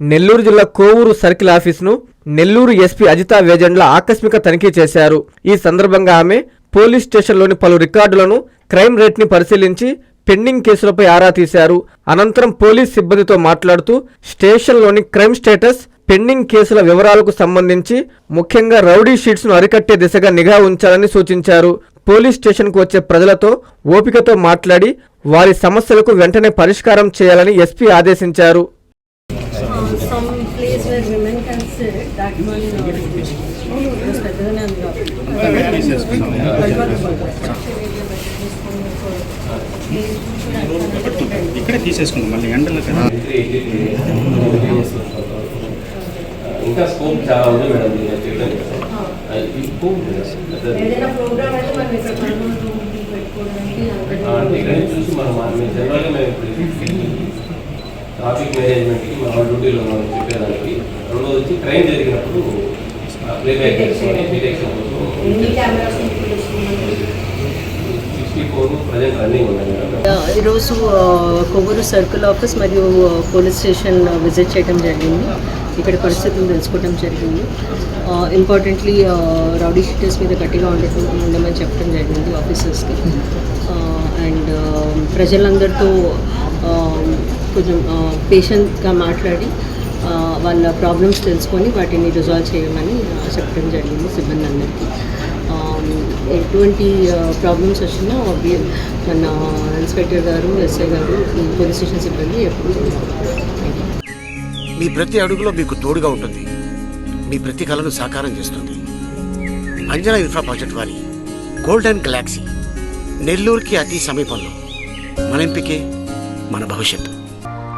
నెల్లూరు జిల్లా కోవూరు సర్కిల్ ఆఫీసును నెల్లూరు ఎస్పీ అజితా వేజండ్ల ఆకస్మిక తనిఖీ చేశారు. ఈ సందర్భంగా ఆమె పోలీస్ స్టేషన్లోని పలు రికార్డులను క్రైమ్ రేట్ని పరిశీలించి పెండింగ్ కేసులపై ఆరా తీశారు. అనంతరం పోలీస్ సిబ్బందితో మాట్లాడుతూ స్టేషన్లోని క్రైమ్ స్టేటస్ పెండింగ్ కేసుల వివరాలకు సంబంధించి ముఖ్యంగా రౌడీ షీట్స్ను అరికట్టే దిశగా నిఘా ఉంచాలని సూచించారు. పోలీస్ స్టేషన్కు వచ్చే ప్రజలతో ఓపికతో మాట్లాడి వారి సమస్యలకు వెంటనే పరిష్కారం చేయాలని ఎస్పీ ఆదేశించారు. Better than ఇక్కడే తీసేసుకున్నాం మళ్ళీ ఎండలో ఇంకా స్కోప్ చాలా ఉంది మేడం ఇక్కడ ఇక్కడ చూసి మనం జనరల్గా మేము ట్రాఫిక్ మేనేజ్మెంట్కి మన డ్యూటీలో మనం చెప్పేదానికి రెండోది వచ్చి క్రైమ్ జరిగినప్పుడు playback sixty four present running ఉన్నాయి ఈరోజు కొవ్వూరు సర్కిల్ ఆఫీస్ మరియు పోలీస్ స్టేషన్ విజిట్ చేయడం జరిగింది. ఇక్కడ పరిస్థితులు తెలుసుకోవడం జరిగింది. ఇంపార్టెంట్లీ రౌడీ షీటర్స్ మీద గట్టిగా ఉండే ఉండమని చెప్పడం జరిగింది ఆఫీసర్స్కి. అండ్ ప్రజలందరితో కొంచెం పేషెంట్గా మాట్లాడి వాళ్ళ ప్రాబ్లమ్స్ తెలుసుకొని వాటిని రిజాల్వ్ చేయమని చెప్పడం జరిగింది సిబ్బంది అందరికీ. Um, ఎటువంటి uh, ప్రాబ్లమ్స్ వచ్చినా మన ఇన్స్పెక్టర్ గారు ఎస్ఐ గారు పోలీస్ స్టేషన్ సిబ్బంది ఎప్పుడు మీ ప్రతి అడుగులో మీకు తోడుగా ఉంటుంది. మీ ప్రతి కళను సాకారం చేస్తుంది. అంజనా ఇన్ఫ్రా ప్రాజెక్ట్ వారి గోల్డెన్ గెలాక్సీ నెల్లూరుకి అతి సమీపంలో. మన ఎంపికే మన భవిష్యత్తు.